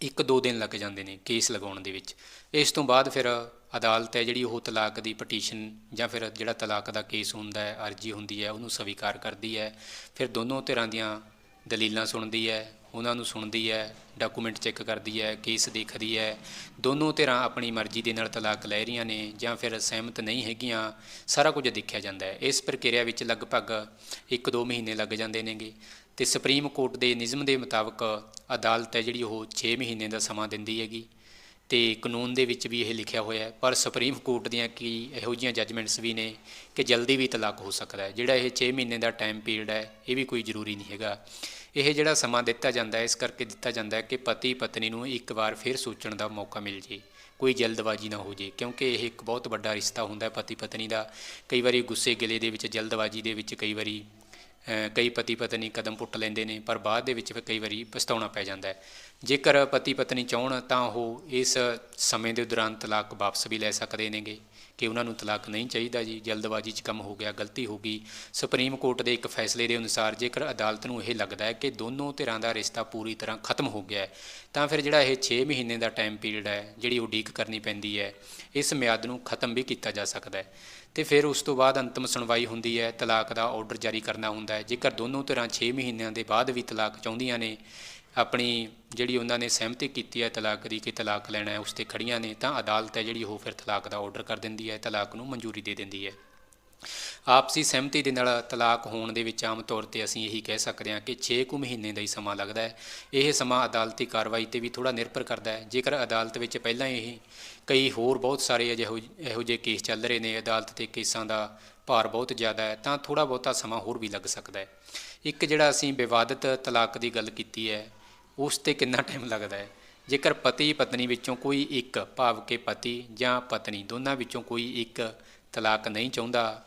ਇੱਕ ਦੋ ਦਿਨ ਲੱਗ ਜਾਂਦੇ ਨੇ ਕੇਸ ਲਗਾਉਣ ਦੇ ਵਿੱਚ। ਇਸ ਤੋਂ ਬਾਅਦ ਫਿਰ ਅਦਾਲਤ ਹੈ ਜਿਹੜੀ ਉਹ ਤਲਾਕ ਦੀ ਪਟੀਸ਼ਨ ਜਾਂ ਫਿਰ ਜਿਹੜਾ ਤਲਾਕ ਦਾ ਕੇਸ ਹੁੰਦਾ ਹੈ, ਅਰਜੀ ਹੁੰਦੀ ਹੈ, ਉਹਨੂੰ ਸਵੀਕਾਰ ਕਰਦੀ ਹੈ। ਫਿਰ ਦੋਨੋਂ ਧਿਰਾਂ ਦੀਆਂ ਦਲੀਲਾਂ ਸੁਣਦੀ ਹੈ, ਉਹਨਾਂ ਨੂੰ ਸੁਣਦੀ ਹੈ ਡਾਕੂਮੈਂਟ ਚੈੱਕ ਕਰਦੀ ਹੈ ਕੇਸ ਦੇਖਦੀ ਹੈ। ਦੋਨੋਂ ਧਿਰਾਂ ਆਪਣੀ ਮਰਜ਼ੀ ਦੇ ਨਾਲ ਤਲਾਕ ਲੈ ਰਹੀਆਂ ਨੇ ਜਾਂ ਫਿਰ ਸਹਿਮਤ ਨਹੀਂ ਹੈਗੀਆਂ, ਸਾਰਾ ਕੁਝ ਦੇਖਿਆ ਜਾਂਦਾ ਹੈ। ਇਸ ਪ੍ਰਕਿਰਿਆ ਵਿੱਚ ਲਗਭਗ 1-2 ਮਹੀਨੇ ਲੱਗ ਜਾਂਦੇ ਨੇਗੇ ਤੇ ਸੁਪਰੀਮ ਕੋਰਟ ਦੇ ਨਿਯਮ ਦੇ ਮੁਤਾਬਕ ਅਦਾਲਤ ਹੈ ਜਿਹੜੀ ਉਹ 6 ਮਹੀਨੇ ਦਾ ਸਮਾਂ ਦਿੰਦੀ ਹੈਗੀ। ਤੇ ਕਾਨੂੰਨ ਦੇ ਵਿੱਚ ਵੀ ਇਹ ਲਿਖਿਆ ਹੋਇਆ ਹੈ, ਪਰ ਸੁਪਰੀਮ ਕੋਰਟ ਦੀਆਂ ਕੀ ਇਹੋ ਜਿਹੀਆਂ ਜੱਜਮੈਂਟਸ ਵੀ ਨੇ ਕਿ ਜਲਦੀ ਵੀ ਤਲਾਕ ਹੋ ਸਕਦਾ ਹੈ। ਜਿਹੜਾ ਇਹ 6 ਮਹੀਨੇ ਦਾ ਟਾਈਮ ਪੀਰੀਅਡ ਹੈ, ਇਹ ਵੀ ਕੋਈ ਜ਼ਰੂਰੀ ਨਹੀਂ ਹੈਗਾ। ਇਹ ਜਿਹੜਾ ਸਮਾਂ ਦਿੱਤਾ ਜਾਂਦਾ ਹੈ, ਇਸ ਕਰਕੇ ਦਿੱਤਾ ਜਾਂਦਾ ਹੈ ਕਿ ਪਤੀ ਪਤਨੀ ਨੂੰ ਇੱਕ ਵਾਰ ਫਿਰ ਸੋਚਣ ਦਾ ਮੌਕਾ ਮਿਲ ਜੇ, ਕੋਈ ਜਲਦਬਾਜ਼ੀ ਨਾ ਹੋ ਜੇ, ਕਿਉਂਕਿ ਇਹ ਇੱਕ ਬਹੁਤ ਵੱਡਾ ਰਿਸ਼ਤਾ ਹੁੰਦਾ ਹੈ ਪਤੀ ਪਤਨੀ ਦਾ। ਕਈ ਵਾਰੀ ਗੁੱਸੇ ਗਿਲੇ ਦੇ ਵਿੱਚ, ਜਲਦਬਾਜ਼ੀ ਦੇ ਵਿੱਚ ਕਈ ਵਾਰੀ ਕਈ ਪਤੀ ਪਤਨੀ ਕਦਮ ਪੁੱਟ ਲੈਂਦੇ ਨੇ, ਪਰ ਬਾਅਦ ਦੇ ਵਿੱਚ ਫਿਰ ਕਈ ਵਾਰੀ ਪਛਤਾਉਣਾ ਪੈ ਜਾਂਦਾ ਹੈ। ਜੇਕਰ ਪਤੀ ਪਤਨੀ ਚਾਹਣ ਤਾਂ ਉਹ ਇਸ ਸਮੇਂ ਦੇ ਦੌਰਾਨ ਤਲਾਕ ਵਾਪਸ ਵੀ ਲੈ ਸਕਦੇ ਨੇਗੇ। ਕਿ ਉਹਨਾਂ ਨੂੰ ਤਲਾਕ ਨਹੀਂ ਚਾਹੀਦਾ ਜੀ, ਜਲਦਬਾਜ਼ੀ 'ਚ ਕੰਮ ਹੋ ਗਿਆ, ਗਲਤੀ ਹੋ ਗਈ। ਸੁਪਰੀਮ ਕੋਰਟ ਦੇ ਇੱਕ ਫੈਸਲੇ ਦੇ ਅਨੁਸਾਰ ਜੇਕਰ ਅਦਾਲਤ ਨੂੰ ਇਹ ਲੱਗਦਾ ਹੈ ਕਿ ਦੋਨੋਂ ਧਿਰਾਂ ਦਾ ਰਿਸ਼ਤਾ ਪੂਰੀ ਤਰ੍ਹਾਂ ਖਤਮ ਹੋ ਗਿਆ ਹੈ, ਤਾਂ ਫਿਰ ਜਿਹੜਾ ਇਹ 6 ਮਹੀਨੇ ਦਾ ਟਾਈਮ ਪੀਰੀਅਡ ਹੈ, ਜਿਹੜੀ ਉਡੀਕ ਕਰਨੀ ਪੈਂਦੀ ਹੈ, ਇਸ ਮਿਆਦ ਨੂੰ ਖਤਮ ਵੀ ਕੀਤਾ ਜਾ ਸਕਦਾ ਹੈ। ਤੇ ਫਿਰ ਉਸ ਤੋਂ ਬਾਅਦ ਅੰਤਮ ਸੁਣਵਾਈ ਹੁੰਦੀ ਹੈ, ਤਲਾਕ ਦਾ ਆਰਡਰ ਜਾਰੀ ਕਰਨਾ ਹੁੰਦਾ ਹੈ। ਜੇਕਰ ਦੋਨੋਂ ਧਿਰਾਂ 6 ਮਹੀਨਿਆਂ ਦੇ ਬਾਅਦ ਵੀ ਤਲਾਕ ਚਾਹੁੰਦੀਆਂ ਨੇ, ਆਪਣੀ ਜਿਹੜੀ ਉਹਨਾਂ ਨੇ ਸਹਿਮਤੀ ਕੀਤੀ ਹੈ ਤਲਾਕ ਦੀ ਕਿ ਤਲਾਕ ਲੈਣਾ ਹੈ, ਉਸ ਤੇ ਖੜੀਆਂ ਨੇ, ਤਾਂ ਅਦਾਲਤ ਹੈ ਜਿਹੜੀ ਉਹ ਫਿਰ ਤਲਾਕ ਦਾ ਆਰਡਰ ਕਰ ਦਿੰਦੀ ਹੈ, ਤਲਾਕ ਨੂੰ ਮਨਜ਼ੂਰੀ ਦੇ ਦਿੰਦੀ ਹੈ। ਆਪਸੀ ਸਹਿਮਤੀ ਦੇ ਨਾਲ ਤਲਾਕ ਹੋਣ ਦੇ ਵਿੱਚ ਆਮ ਤੌਰ ਤੇ ਅਸੀਂ ਇਹੀ ਕਹਿ ਸਕਦੇ ਹਾਂ ਕਿ 6 ਕੁ ਮਹੀਨੇ ਦਾ ਹੀ ਸਮਾਂ ਲੱਗਦਾ ਹੈ। ਇਹ ਸਮਾਂ ਅਦਾਲਤੀ ਕਾਰਵਾਈ ਤੇ ਵੀ ਥੋੜਾ ਨਿਰਭਰ ਕਰਦਾ ਹੈ। ਜੇਕਰ ਅਦਾਲਤ ਵਿੱਚ ਪਹਿਲਾਂ ਹੀ ਕਈ ਹੋਰ ਬਹੁਤ ਸਾਰੇ ਅਜਿਹੋ ਇਹੋ ਜਿਹੇ ਕੇਸ ਚੱਲ ਰਹੇ ਨੇ, ਅਦਾਲਤ ਤੇ ਕੇਸਾਂ ਦਾ ਭਾਰ ਬਹੁਤ ਜ਼ਿਆਦਾ ਹੈ, ਤਾਂ ਥੋੜਾ ਬਹੁਤਾ ਸਮਾਂ ਹੋਰ ਵੀ ਲੱਗ ਸਕਦਾ ਹੈ। ਇੱਕ ਜਿਹੜਾ ਅਸੀਂ ਵਿਵਾਦਤ ਤਲਾਕ ਦੀ ਗੱਲ ਕੀਤੀ ਹੈ, ਉਸ ਤੇ ਕਿੰਨਾ ਟਾਈਮ ਲੱਗਦਾ ਹੈ? ਜੇਕਰ ਪਤੀ ਪਤਨੀ ਵਿੱਚੋਂ ਕੋਈ ਇੱਕ, ਭਾਵ ਕਿ ਪਤੀ ਜਾਂ ਪਤਨੀ ਦੋਨਾਂ ਵਿੱਚੋਂ ਕੋਈ ਇੱਕ ਤਲਾਕ ਨਹੀਂ ਚਾਹੁੰਦਾ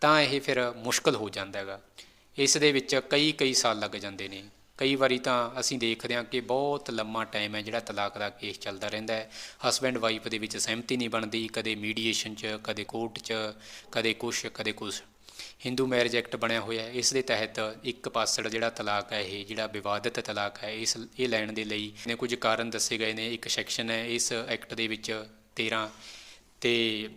ਤਾਂ ਇਹ ਫਿਰ ਮੁਸ਼ਕਲ ਹੋ ਜਾਂਦਾ ਹੈਗਾ। ਇਸ ਦੇ ਵਿੱਚ ਕਈ ਕਈ ਸਾਲ ਲੱਗ ਜਾਂਦੇ ਨੇ। ਕਈ ਵਾਰੀ ਤਾਂ ਅਸੀਂ ਦੇਖਦੇ ਹਾਂ ਕਿ ਬਹੁਤ ਲੰਮਾ ਟਾਈਮ ਹੈ ਜਿਹੜਾ ਤਲਾਕ ਦਾ ਕੇਸ ਚੱਲਦਾ ਰਹਿੰਦਾ ਹੈ। ਹਸਬੈਂਡ ਵਾਈਫ ਦੇ ਵਿੱਚ ਸਹਿਮਤੀ ਨਹੀਂ ਬਣਦੀ, ਕਦੇ ਮੀਡੀਏਸ਼ਨ 'ਚ, ਕਦੇ ਕੋਰਟ 'ਚ, ਕਦੇ ਕੁਛ ਕਦੇ ਕੁਛ। ਹਿੰਦੂ ਮੈਰਿਜ ਐਕਟ ਬਣਿਆ ਹੋਇਆ ਹੈ। ਇਸ ਦੇ ਤਹਿਤ ਇੱਕ ਪਾਸੜ ਜਿਹੜਾ ਤਲਾਕ ਹੈ, ਇਹ ਜਿਹੜਾ ਵਿਵਾਦਿਤ ਤਲਾਕ ਹੈ, ਇਸ, ਇਹ ਲੈਣ ਦੇ ਲਈ ਨੇ ਕੁਝ ਕਾਰਨ ਦੱਸੇ ਗਏ ਨੇ। ਇੱਕ ਸੈਕਸ਼ਨ ਹੈ ਇਸ ਐਕਟ ਦੇ ਵਿੱਚ 13 ਤੇ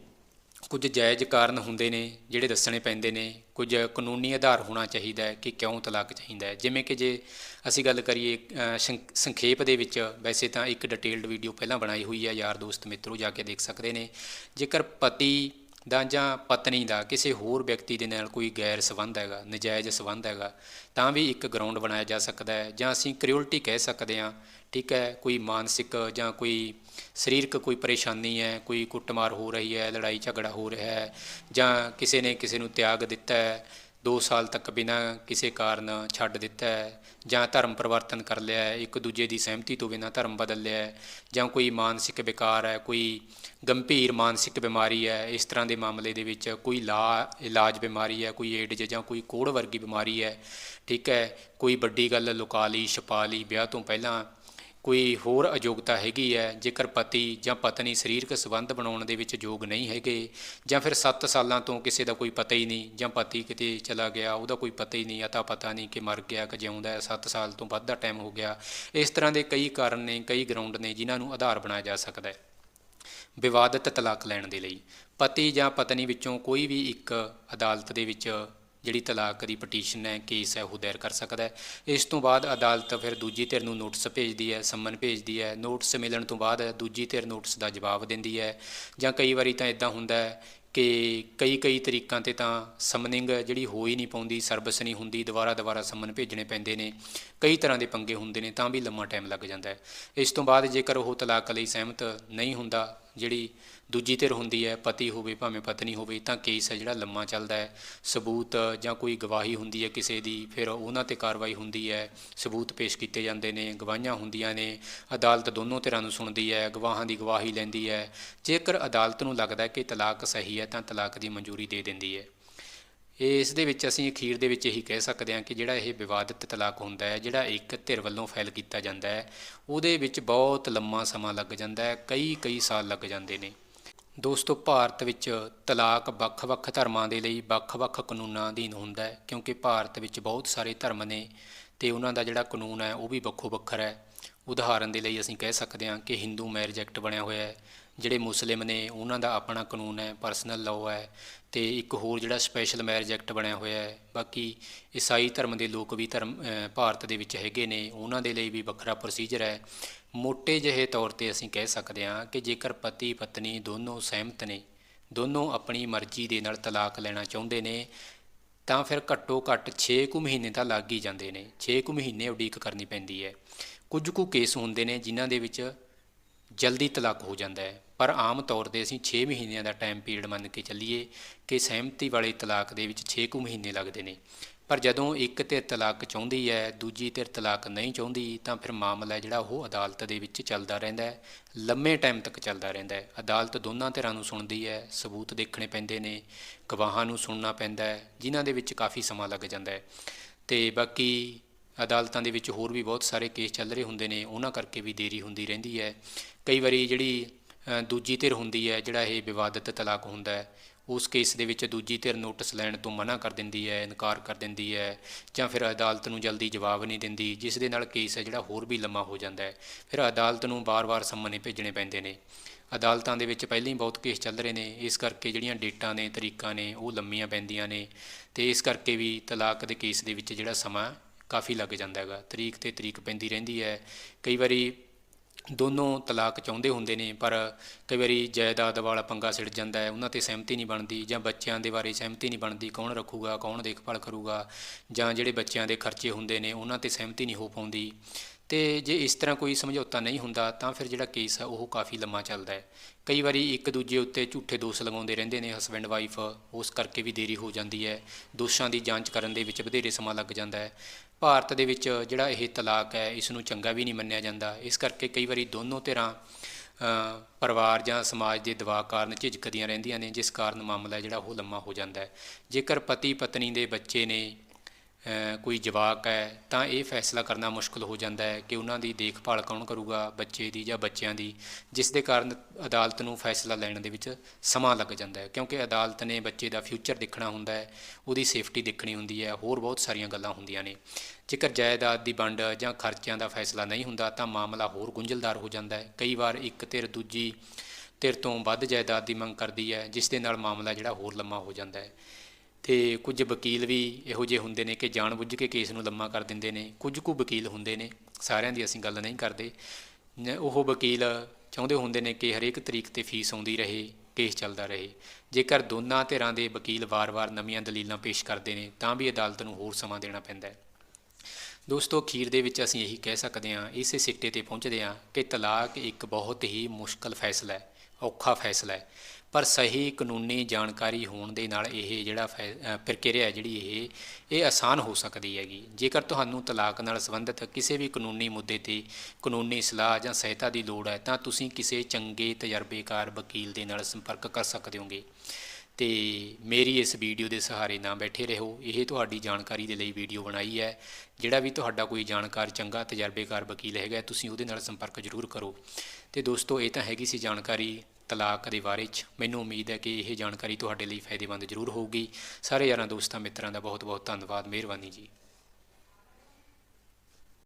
ਕੁਝ ਜਾਇਜ਼ ਕਾਰਨ ਹੁੰਦੇ ਨੇ ਜਿਹੜੇ ਦੱਸਣੇ ਪੈਂਦੇ ਨੇ। ਕੁਝ ਕਾਨੂੰਨੀ ਆਧਾਰ ਹੋਣਾ ਚਾਹੀਦਾ ਹੈ ਕਿ ਕਿਉਂ ਤਲਾਕ ਚਾਹੀਦਾ ਹੈ। ਜਿਵੇਂ ਕਿ ਜੇ ਅਸੀਂ ਗੱਲ ਕਰੀਏ ਸੰਖੇਪ ਦੇ ਵਿੱਚ ਵੈਸੇ ਤਾਂ ਇੱਕ ਡਿਟੇਲਡ ਵੀਡੀਓ ਪਹਿਲਾਂ ਬਣਾਈ ਹੋਈ ਹੈ, ਯਾਰ ਦੋਸਤ ਮਿੱਤਰੋ ਜਾ ਕੇ ਦੇਖ ਸਕਦੇ ਨੇ। ਜੇਕਰ ਪਤੀ ਦਾ ਜਾਂ ਪਤਨੀ ਦਾ ਕਿਸੇ ਹੋਰ ਵਿਅਕਤੀ ਦੇ ਨਾਲ ਕੋਈ ਗੈਰ ਸੰਬੰਧ ਹੈਗਾ, ਨਜਾਇਜ਼ ਸੰਬੰਧ ਹੈਗਾ, ਤਾਂ ਵੀ ਇੱਕ ਗਰਾਊਂਡ ਬਣਾਇਆ ਜਾ ਸਕਦਾ ਹੈ। ਜਾਂ ਅਸੀਂ ਕ੍ਰਿਓਲਿਟੀ ਕਹਿ ਸਕਦੇ ਹਾਂ, ਠੀਕ ਹੈ, ਕੋਈ ਮਾਨਸਿਕ ਜਾਂ ਕੋਈ ਸਰੀਰਕ ਕੋਈ ਪਰੇਸ਼ਾਨੀ ਹੈ, ਕੋਈ ਕੁੱਟਮਾਰ ਹੋ ਰਹੀ ਹੈ, ਲੜਾਈ ਝਗੜਾ ਹੋ ਰਿਹਾ ਹੈ ਜਾਂ ਕਿਸੇ ਨੇ ਕਿਸੇ ਨੂੰ ਤਿਆਗ ਦਿੱਤਾ ਹੈ 2 ਸਾਲ ਤੱਕ ਬਿਨਾਂ ਕਿਸੇ ਕਾਰਨ ਛੱਡ ਦਿੱਤਾ ਹੈ ਜਾਂ ਧਰਮ ਪਰਿਵਰਤਨ ਕਰ ਲਿਆ ਹੈ, ਇੱਕ ਦੂਜੇ ਦੀ ਸਹਿਮਤੀ ਤੋਂ ਬਿਨਾਂ ਧਰਮ ਬਦਲ ਲਿਆ ਹੈ ਜਾਂ ਕੋਈ ਮਾਨਸਿਕ ਵਿਕਾਰ ਹੈ, ਕੋਈ ਗੰਭੀਰ ਮਾਨਸਿਕ ਬਿਮਾਰੀ ਹੈ, ਇਸ ਤਰ੍ਹਾਂ ਦੇ ਮਾਮਲੇ ਦੇ ਵਿੱਚ ਕੋਈ ਲਾ, ਇਲਾਜ ਬਿਮਾਰੀ ਹੈ, ਕੋਈ ਏਡਜ਼ ਜਾਂ ਕੋਈ ਕੋੜ ਵਰਗੀ ਬਿਮਾਰੀ ਹੈ, ਠੀਕ ਹੈ, ਕੋਈ ਵੱਡੀ ਗੱਲ ਲੁਕਾ ਲਈ, ਛਪਾ ਲਈ, ਵਿਆਹ ਤੋਂ ਪਹਿਲਾਂ ਕੋਈ ਹੋਰ ਅਯੋਗਤਾ ਹੈਗੀ ਹੈ, ਜੇਕਰ ਪਤੀ ਜਾਂ ਪਤਨੀ ਸਰੀਰਕ ਸੰਬੰਧ ਬਣਾਉਣ ਦੇ ਵਿੱਚ ਯੋਗ ਨਹੀਂ ਹੈਗੇ, ਜਾਂ ਫਿਰ 7 ਸਾਲਾਂ ਤੋਂ ਕਿਸੇ ਦਾ ਕੋਈ ਪਤਾ ਹੀ ਨਹੀਂ, ਜਾਂ ਪਤੀ ਕਿਤੇ ਚਲਾ ਗਿਆ, ਉਹਦਾ ਕੋਈ ਪਤਾ ਹੀ ਨਹੀਂ ਅਤਾ ਪਤਾ ਨਹੀਂ ਕਿ ਮਰ ਗਿਆ ਕਿ ਜਿਉਂਦਾ ਹੈ 7 ਸਾਲ ਤੋਂ ਵੱਧ ਦਾ ਟਾਈਮ ਹੋ ਗਿਆ। ਇਸ ਤਰ੍ਹਾਂ ਦੇ ਕਈ ਕਾਰਨ ਨੇ, ਕਈ ਗਰਾਊਂਡ ਨੇ ਜਿਨ੍ਹਾਂ ਨੂੰ ਆਧਾਰ ਬਣਾਇਆ ਜਾ ਸਕਦਾ ਹੈ। ਵਿਵਾਦਤ ਤਲਾਕ ਲੈਣ ਦੇ ਲਈ, ਪਤੀ ਜਾਂ ਪਤਨੀ ਵਿੱਚੋਂ ਕੋਈ ਵੀ ਇੱਕ ਅਦਾਲਤ ਦੇ ਵਿੱਚ ਜਿਹੜੀ ਤਲਾਕ ਦੀ ਪਟੀਸ਼ਨ ਹੈ ਕੇਸ ਹੈ, ਉਹ ਦਾਇਰ ਕਰ ਸਕਦਾ ਹੈ। ਇਸ ਤੋਂ ਬਾਅਦ ਅਦਾਲਤ ਫਿਰ ਦੂਜੀ ਧਿਰ ਨੂੰ ਨੋਟਿਸ ਭੇਜਦੀ ਹੈ, ਸੰਮਨ ਭੇਜਦੀ ਹੈ। ਨੋਟਿਸ ਮਿਲਣ ਤੋਂ ਬਾਅਦ ਦੂਜੀ ਧਿਰ ਨੋਟਿਸ ਦਾ ਜਵਾਬ ਦਿੰਦੀ ਹੈ। ਜਾਂ ਕਈ ਵਾਰੀ ਤਾਂ ਇਦਾਂ ਹੁੰਦਾ ਹੈ ਕਿ ਕਈ ਕਈ ਤਰੀਕਾਂ ਤੇ ਤਾਂ ਸਮਨਿੰਗ ਜਿਹੜੀ ਹੋ ਹੀ ਨਹੀਂ ਪਾਉਂਦੀ ਸਰਵਿਸ ਨਹੀਂ ਹੁੰਦੀ, ਦੁਬਾਰਾ ਦੁਬਾਰਾ ਸਮਨ ਭੇਜਣੇ ਪੈਂਦੇ ਨੇ, ਕਈ ਤਰ੍ਹਾਂ ਦੇ ਪੰਗੇ ਹੁੰਦੇ ਨੇ, ਤਾਂ ਵੀ ਲੰਮਾ ਟਾਈਮ ਲੱਗ ਜਾਂਦਾ ਹੈ। ਇਸ ਤੋਂ ਬਾਅਦ ਜੇਕਰ ਉਹ ਤਲਾਕ ਲਈ ਸਹਿਮਤ ਨਹੀਂ ਹੁੰਦਾ ਜਿਹੜੀ ਦੂਜੀ ਧਿਰ ਹੁੰਦੀ ਹੈ, ਪਤੀ ਹੋਵੇ ਭਾਵੇਂ ਪਤਨੀ ਹੋਵੇ, ਤਾਂ ਕੇਸ ਹੈ ਜਿਹੜਾ ਲੰਮਾ ਚੱਲਦਾ ਹੈ। ਸਬੂਤ ਜਾਂ ਕੋਈ ਗਵਾਹੀ ਹੁੰਦੀ ਹੈ ਕਿਸੇ ਦੀ, ਫਿਰ ਉਹਨਾਂ ਤੇ ਕਾਰਵਾਈ ਹੁੰਦੀ ਹੈ। ਸਬੂਤ ਪੇਸ਼ ਕੀਤੇ ਜਾਂਦੇ ਨੇ, ਗਵਾਹੀਆਂ ਹੁੰਦੀਆਂ ਨੇ। ਅਦਾਲਤ ਦੋਨੋਂ ਧਿਰਾਂ ਨੂੰ ਸੁਣਦੀ ਹੈ, ਗਵਾਹਾਂ ਦੀ ਗਵਾਹੀ ਲੈਂਦੀ ਹੈ। ਜੇਕਰ ਅਦਾਲਤ ਨੂੰ ਲੱਗਦਾ ਹੈ ਕਿ ਤਲਾਕ ਸਹੀ ਹੈ, ਤਾਂ ਤਲਾਕ ਦੀ ਮਨਜ਼ੂਰੀ ਦੇ ਦਿੰਦੀ ਹੈ। ਇਸ ਦੇ ਵਿੱਚ ਅਸੀਂ ਅਖੀਰ ਦੇ ਵਿੱਚ ਇਹੀ ਕਹਿ ਸਕਦੇ ਹਾਂ ਕਿ ਜਿਹੜਾ ਇਹ ਵਿਵਾਦਿਤ ਤਲਾਕ ਹੁੰਦਾ ਹੈ, ਜਿਹੜਾ ਇੱਕ ਧਿਰ ਵੱਲੋਂ ਫਾਈਲ ਕੀਤਾ ਜਾਂਦਾ ਹੈ, ਉਹਦੇ ਵਿੱਚ ਬਹੁਤ ਲੰਮਾ ਸਮਾਂ ਲੱਗ ਜਾਂਦਾ ਹੈ, ਕਈ ਕਈ ਸਾਲ ਲੱਗ ਜਾਂਦੇ ਨੇ। ਦੋਸਤੋ, ਭਾਰਤ ਵਿੱਚ ਤਲਾਕ ਵੱਖ-ਵੱਖ ਧਰਮਾਂ ਦੇ ਲਈ ਵੱਖ-ਵੱਖ ਕਾਨੂੰਨਾਂ ਅਧੀਨ ਹੁੰਦਾ ਹੈ, ਕਿਉਂਕਿ ਭਾਰਤ ਵਿੱਚ ਬਹੁਤ ਸਾਰੇ ਧਰਮ ਨੇ ਤੇ ਉਹਨਾਂ ਦਾ ਜਿਹੜਾ ਕਾਨੂੰਨ ਹੈ, ਉਹ ਵੀ ਵੱਖੋ ਵੱਖਰਾ ਹੈ। ਉਦਾਹਰਨ ਦੇ ਲਈ ਅਸੀਂ ਕਹਿ ਸਕਦੇ ਹਾਂ ਕਿ ਹਿੰਦੂ ਮੈਰਿਜ ਐਕਟ ਬਣਿਆ ਹੋਇਆ ਹੈ ਜਿਹੜੇ ਮੁਸਲਿਮ ਨੇ, ਉਹਨਾਂ ਦਾ ਆਪਣਾ ਕਾਨੂੰਨ ਹੈ ਪਰਸਨਲ ਲਾਅ ਹੈ ਤੇ ਇੱਕ ਹੋਰ ਜਿਹੜਾ ਸਪੈਸ਼ਲ ਮੈਰਿਜ ਐਕਟ ਬਣਿਆ ਹੋਇਆ ਹੈ, ਬਾਕੀ ਈਸਾਈ ਧਰਮ ਦੇ ਲੋਕ ਵੀ ਧਰਮ ਭਾਰਤ ਦੇ ਵਿੱਚ ਹੈਗੇ ਨੇ, ਉਹਨਾਂ ਦੇ ਲਈ ਵੀ ਵੱਖਰਾ ਪ੍ਰੋਸੀਜਰ ਹੈ। ਮੋਟੇ ਜਿਹੇ ਤੌਰ ਤੇ ਅਸੀਂ ਕਹਿ ਸਕਦੇ ਹਾਂ ਕਿ ਜੇਕਰ ਪਤੀ, ਪਤਨੀ ਦੋਨੋਂ ਸਹਿਮਤ ਨੇ, ਦੋਨੋਂ ਆਪਣੀ ਮਰਜ਼ੀ ਦੇ ਨਾਲ ਤਲਾਕ ਲੈਣਾ ਚਾਹੁੰਦੇ ਨੇ, ਤਾਂ ਫਿਰ ਘੱਟੋ ਘੱਟ 6 ਕੁ ਮਹੀਨੇ ਤਾਂ ਲੱਗ ਹੀ ਜਾਂਦੇ ਨੇ 6 ਕੁ ਮਹੀਨੇ ਉਡੀਕ ਕਰਨੀ ਪੈਂਦੀ ਹੈ। ਕੁਝ ਕੁ ਕੇਸ ਹੁੰਦੇ ਨੇ ਜਿਨ੍ਹਾਂ ਦੇ ਵਿੱਚ ਜਲਦੀ ਤਲਾਕ ਹੋ ਜਾਂਦਾ ਹੈ। ਪਰ ਆਮ ਤੌਰ ਤੇ ਅਸੀਂ 6 ਮਹੀਨਿਆਂ ਦਾ ਟਾਈਮ ਪੀਰੀਅਡ ਮੰਨ ਕੇ ਚੱਲੀਏ ਕਿ ਸਹਿਮਤੀ ਵਾਲੇ ਤਲਾਕ ਦੇ ਵਿੱਚ 6 ਕੁ ਮਹੀਨੇ ਲੱਗਦੇ ਨੇ। ਪਰ ਜਦੋਂ ਇੱਕ ਧਿਰ ਤਲਾਕ ਚਾਹੁੰਦੀ ਹੈ, ਦੂਜੀ ਧਿਰ ਤਲਾਕ ਨਹੀਂ ਚਾਹੁੰਦੀ, ਤਾਂ ਫਿਰ ਮਾਮਲਾ ਜਿਹੜਾ ਉਹ ਅਦਾਲਤ ਦੇ ਵਿੱਚ ਚੱਲਦਾ ਰਹਿੰਦਾ ਹੈ। ਲੰਮੇ ਟਾਈਮ ਤੱਕ ਚੱਲਦਾ ਰਹਿੰਦਾ ਹੈ। ਅਦਾਲਤ ਦੋਨਾਂ ਧਿਰਾਂ ਨੂੰ ਸੁਣਦੀ ਹੈ, ਸਬੂਤ ਦੇਖਣੇ ਪੈਂਦੇ ਨੇ, ਗਵਾਹਾਂ ਨੂੰ ਸੁਣਨਾ ਪੈਂਦਾ ਹੈ, ਜਿਨ੍ਹਾਂ ਦੇ ਵਿੱਚ ਕਾਫੀ ਸਮਾਂ ਲੱਗ ਜਾਂਦਾ ਹੈ। ਤੇ ਬਾਕੀ ਅਦਾਲਤਾਂ ਦੇ ਵਿੱਚ ਹੋਰ ਵੀ ਬਹੁਤ ਸਾਰੇ ਕੇਸ ਚੱਲ ਰਹੇ ਹੁੰਦੇ ਨੇ, ਉਹਨਾਂ ਕਰਕੇ ਵੀ ਦੇਰੀ ਹੁੰਦੀ ਰਹਿੰਦੀ ਹੈ। ਕਈ ਵਾਰੀ ਜਿਹੜੀ ਦੂਜੀ ਧਿਰ ਹੁੰਦੀ ਹੈ, ਜਿਹੜਾ ਇਹ ਵਿਵਾਦਤ ਤਲਾਕ ਹੁੰਦਾ ਹੈ, ਉਸ ਕੇਸ ਦੇ ਵਿੱਚ ਦੂਜੀ ਧਿਰ ਨੋਟਿਸ ਲੈਣ ਤੋਂ ਮਨਾ ਕਰ ਦਿੰਦੀ ਹੈ, ਇਨਕਾਰ ਕਰ ਦਿੰਦੀ ਹੈ ਜਾਂ ਫਿਰ ਅਦਾਲਤ ਨੂੰ ਜਲਦੀ ਜਵਾਬ ਨਹੀਂ ਦਿੰਦੀ, ਜਿਸ ਦੇ ਨਾਲ ਕੇਸ ਹੈ ਜਿਹੜਾ ਹੋਰ ਵੀ ਲੰਮਾ ਹੋ ਜਾਂਦਾ ਹੈ। ਫਿਰ ਅਦਾਲਤ ਨੂੰ ਬਾਰ-ਬਾਰ ਸੰਮਣੇ ਭੇਜਣੇ ਪੈਂਦੇ ਨੇ। ਅਦਾਲਤਾਂ ਦੇ ਵਿੱਚ ਪਹਿਲਾਂ ਹੀ ਬਹੁਤ ਕੇਸ ਚੱਲ ਰਹੇ ਨੇ, ਇਸ ਕਰਕੇ ਜਿਹੜੀਆਂ ਡੇਟਾਂ ਨੇ, ਤਰੀਕਾਂ ਨੇ, ਉਹ ਲੰਮੀਆਂ ਪੈਂਦੀਆਂ ਨੇ ਤੇ ਇਸ ਕਰਕੇ ਵੀ ਤਲਾਕ ਦੇ ਕੇਸ ਦੇ ਵਿੱਚ ਜਿਹੜਾ ਸਮਾਂ ਕਾਫੀ ਲੱਗ ਜਾਂਦਾ ਹੈਗਾ। ਤਰੀਕ ਤੇ ਤਰੀਕ ਪੈਂਦੀ ਰਹਿੰਦੀ ਹੈ। ਕਈ ਵਾਰੀ ਦੋਨੋਂ ਤਲਾਕ ਚਾਹੁੰਦੇ ਹੁੰਦੇ ਨੇ, ਪਰ ਕਈ ਵਾਰੀ ਜਾਇਦਾਦ ਵਾਲਾ ਪੰਗਾ ਸਿੜ ਜਾਂਦਾ ਹੈ, ਉਹਨਾਂ ਤੇ ਸਹਿਮਤੀ ਨਹੀਂ ਬਣਦੀ ਜਾਂ ਬੱਚਿਆਂ ਦੇ ਬਾਰੇ ਸਹਿਮਤੀ ਨਹੀਂ ਬਣਦੀ ਕੌਣ ਰੱਖੂਗਾ, ਕੌਣ ਦੇਖਭਾਲ ਕਰੂਗਾ ਜਾਂ ਜਿਹੜੇ ਬੱਚਿਆਂ ਦੇ ਖਰਚੇ ਹੁੰਦੇ ਨੇ, ਉਹਨਾਂ ਤੇ ਸਹਿਮਤੀ ਨਹੀਂ ਹੋ ਪਾਉਂਦੀ। ਤੇ ਜੇ ਇਸ ਤਰ੍ਹਾਂ ਕੋਈ ਸਮਝੌਤਾ ਨਹੀਂ ਹੁੰਦਾ, ਤਾਂ ਫਿਰ ਜਿਹੜਾ ਕੇਸ ਆ, ਉਹ ਕਾਫੀ ਲੰਮਾ ਚੱਲਦਾ ਹੈ। ਕਈ ਵਾਰੀ ਇੱਕ ਦੂਜੇ ਉੱਤੇ ਝੂਠੇ ਦੋਸ਼ ਲਗਾਉਂਦੇ ਰਹਿੰਦੇ ਨੇ ਹਸਬੈਂਡ ਵਾਈਫ ਉਸ ਕਰਕੇ ਵੀ ਦੇਰੀ ਹੋ ਜਾਂਦੀ ਹੈ। ਦੋਸ਼ਾਂ ਦੀ ਜਾਂਚ ਕਰਨ ਦੇ ਵਿੱਚ ਵਧੇਰੇ ਸਮਾਂ ਲੱਗ ਜਾਂਦਾ ਹੈ। ਭਾਰਤ ਦੇ ਵਿੱਚ ਜਿਹੜਾ ਇਹ ਤਲਾਕ ਹੈ ਇਸ ਨੂੰ ਚੰਗਾ ਵੀ ਨਹੀਂ ਮੰਨਿਆ ਜਾਂਦਾ। ਇਸ ਕਰਕੇ ਕਈ ਵਾਰੀ ਦੋਨੋਂ ਧਿਰਾਂ ਪਰਿਵਾਰ ਜਾਂ ਸਮਾਜ ਦੇ ਦਬਾਅ ਕਾਰਨ ਝਿਜਕਦੀਆਂ ਰਹਿੰਦੀਆਂ ਨੇ, ਜਿਸ ਕਾਰਨ ਮਾਮਲਾ ਜਿਹੜਾ ਉਹ ਲੰਮਾ ਹੋ ਜਾਂਦਾ ਹੈ। ਜੇਕਰ ਪਤੀ ਪਤਨੀ ਦੇ ਬੱਚੇ ਨੇ ਕੋਈ ਜਵਾਕ ਹੈ, ਤਾਂ ਇਹ ਫੈਸਲਾ ਕਰਨਾ ਮੁਸ਼ਕਲ ਹੋ ਜਾਂਦਾ ਹੈ ਕਿ ਉਹਨਾਂ ਦੀ ਦੇਖਭਾਲ ਕੌਣ ਕਰੂਗਾ, ਬੱਚੇ ਦੀ ਜਾਂ ਬੱਚਿਆਂ ਦੀ, ਜਿਸ ਦੇ ਕਾਰਨ ਅਦਾਲਤ ਨੂੰ ਫੈਸਲਾ ਲੈਣ ਦੇ ਵਿੱਚ ਸਮਾਂ ਲੱਗ ਜਾਂਦਾ ਹੈ। ਕਿਉਂਕਿ ਅਦਾਲਤ ਨੇ ਬੱਚੇ ਦਾ ਫਿਊਚਰ ਦੇਖਣਾ ਹੁੰਦਾ ਹੈ, ਉਹਦੀ ਸੇਫਟੀ ਦੇਖਣੀ ਹੁੰਦੀ ਹੈ, ਹੋਰ ਬਹੁਤ ਸਾਰੀਆਂ ਗੱਲਾਂ ਹੁੰਦੀਆਂ ਨੇ। ਜੇਕਰ ਜਾਇਦਾਦ ਦੀ ਵੰਡ ਜਾਂ ਖਰਚਿਆਂ ਦਾ ਫੈਸਲਾ ਨਹੀਂ ਹੁੰਦਾ, ਤਾਂ ਮਾਮਲਾ ਹੋਰ ਗੁੰਝਲਦਾਰ ਹੋ ਜਾਂਦਾ ਹੈ। ਕਈ ਵਾਰ ਇੱਕ ਧਿਰ ਦੂਜੀ ਧਿਰ ਤੋਂ ਵੱਧ ਜਾਇਦਾਦ ਦੀ ਮੰਗ ਕਰਦੀ ਹੈ, ਜਿਸ ਦੇ ਨਾਲ ਮਾਮਲਾ ਜਿਹੜਾ ਹੋਰ ਲੰਮਾ ਹੋ ਜਾਂਦਾ ਹੈ। ਤੇ ਕੁਝ ਵਕੀਲ ਵੀ ਇਹੋ ਜਿਹੇ ਹੁੰਦੇ ਨੇ ਕਿ ਜਾਣਬੁੱਝ ਕੇ ਕੇਸ ਨੂੰ ਲੰਮਾ ਕਰ ਦਿੰਦੇ ਨੇ, ਕੁਝ ਕੁ ਵਕੀਲ ਹੁੰਦੇ ਨੇ, ਸਾਰਿਆਂ ਦੀ ਅਸੀਂ ਗੱਲ ਨਹੀਂ ਕਰਦੇ। ਉਹ ਵਕੀਲ ਚਾਹੁੰਦੇ ਹੁੰਦੇ ਨੇ ਕਿ ਹਰੇਕ ਤਰੀਕ ਤੇ ਫੀਸ ਆਉਂਦੀ ਰਹੇ, ਕੇਸ ਚੱਲਦਾ ਰਹੇ। ਜੇਕਰ ਦੋਨਾਂ ਧਿਰਾਂ ਦੇ ਵਕੀਲ ਵਾਰ-ਵਾਰ ਨਵੀਆਂ ਦਲੀਲਾਂ ਪੇਸ਼ ਕਰਦੇ ਨੇ, ਤਾਂ ਵੀ ਅਦਾਲਤ ਨੂੰ ਹੋਰ ਸਮਾਂ ਦੇਣਾ ਪੈਂਦਾ ਹੈ। ਦੋਸਤੋ, ਅਖੀਰ ਦੇ ਵਿੱਚ ਅਸੀਂ ਇਹੀ ਕਹਿ ਸਕਦੇ ਹਾਂ, ਇਸੇ ਸਿੱਟੇ ਤੇ ਪਹੁੰਚਦੇ ਹਾਂ ਕਿ ਤਲਾਕ ਇੱਕ ਬਹੁਤ ਹੀ ਮੁਸ਼ਕਲ ਫੈਸਲਾ ਹੈ, ਔਖਾ ਫੈਸਲਾ ਹੈ। ਪਰ ਸਹੀ ਕਾਨੂੰਨੀ ਜਾਣਕਾਰੀ ਹੋਣ ਦੇ ਨਾਲ ਇਹ ਜਿਹੜਾ ਫੈ- ਪ੍ਰਕਿਰਿਆ ਜਿਹੜੀ ਇਹ ਇਹ ਆਸਾਨ ਹੋ ਸਕਦੀ ਹੈਗੀ। ਜੇਕਰ ਤੁਹਾਨੂੰ ਤਲਾਕ ਨਾਲ ਸੰਬੰਧਿਤ ਕਿਸੇ ਵੀ ਕਾਨੂੰਨੀ ਮੁੱਦੇ ਤੇ ਕਾਨੂੰਨੀ ਸਲਾਹ ਜਾਂ ਸਹਾਇਤਾ ਦੀ ਲੋੜ ਹੈ, ਤਾਂ ਤੁਸੀਂ ਕਿਸੇ ਚੰਗੇ ਤਜਰਬੇਕਾਰ ਵਕੀਲ ਦੇ ਨਾਲ ਸੰਪਰਕ ਕਰ ਸਕਦੇ ਹੋਗੇ। ਤੇ ਮੇਰੀ ਇਸ ਵੀਡੀਓ ਦੇ ਸਹਾਰੇ ਨਾ ਬੈਠੇ ਰਹੋ। ਇਹ ਤੁਹਾਡੀ ਜਾਣਕਾਰੀ ਦੇ ਲਈ ਵੀਡੀਓ ਬਣਾਈ ਹੈ। ਜਿਹੜਾ ਵੀ ਤੁਹਾਡਾ ਕੋਈ ਜਾਣਕਾਰ ਚੰਗਾ ਤਜਰਬੇਕਾਰ ਵਕੀਲ ਹੈਗਾ, ਤੁਸੀਂ ਉਹਦੇ ਨਾਲ ਸੰਪਰਕ ਜ਼ਰੂਰ ਕਰੋ। ਤੇ ਦੋਸਤੋ, ਇਹ ਤਾਂ ਹੈਗੀ ਸੀ ਜਾਣਕਾਰੀ। ਤਲਾਕ ਦੇ ਬਾਰੇ 'ਚ। ਮੈਨੂੰ ਉਮੀਦ ਹੈ ਕਿ ਇਹ ਜਾਣਕਾਰੀ ਤੁਹਾਡੇ ਲਈ ਫਾਇਦੇਮੰਦ ਜ਼ਰੂਰ ਹੋਊਗੀ। ਸਾਰੇ ਯਾਰਾਂ ਦੋਸਤਾਂ ਮਿੱਤਰਾਂ ਦਾ ਬਹੁਤ ਬਹੁਤ ਧੰਨਵਾਦ। ਮਿਹਰਬਾਨੀ ਜੀ।